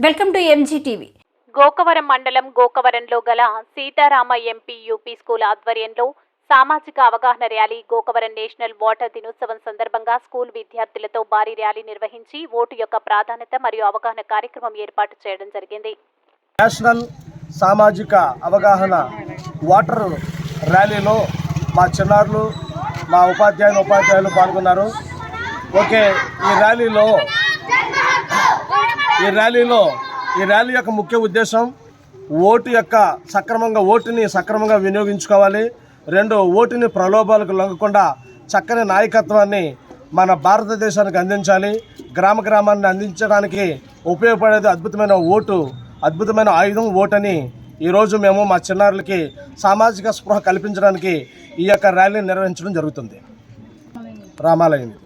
Welcome to MG TV Gokavaram మండలం గోకవరంలో గల సీతారామ ఎంపీ యూపీ స్కూల్ ఆధ్వర్యంలో సామాజిక అవగాహన ర్యాలీ గోకవరం నేషనల్ వాటర్ దినోత్సవం సందర్భంగా స్కూల్ విద్యార్థులతో భారీ ర్యాలీ నిర్వహించి ఓటు యొక్క ప్రాధాన్యత మరియు అవగాహన కార్యక్రమం ఏర్పాటు చేయడం జరిగింది. నేషనల్ సామాజిక అవగాహన వాటర్ ర్యాలీలో మా చిన్నారులు మా ఉపాధ్యాయులు ఉపాధ్యాయులు పాల్గొన్నారు. ఓకే ఈ ర్యాలీలో ఈ ర్యాలీలో ఈ ర్యాలీ యొక్క ముఖ్య ఉద్దేశం ఓటు యొక్క సక్రమంగా ఓటుని సక్రమంగా వినియోగించుకోవాలి. రెండు ఓటుని ప్రలోభాలకు లొంగకుండా చక్కని నాయకత్వాన్ని మన భారతదేశానికి అందించాలి. గ్రామ గ్రామాన్ని అందించడానికి ఉపయోగపడేది అద్భుతమైన ఓటు అద్భుతమైన ఆయుధం ఓటని ఈరోజు మేము మా చిన్నారులకి సామాజిక స్పృహ కల్పించడానికి ఈ యొక్క ర్యాలీని నిర్వహించడం జరుగుతుంది. రామాలయం. ఇది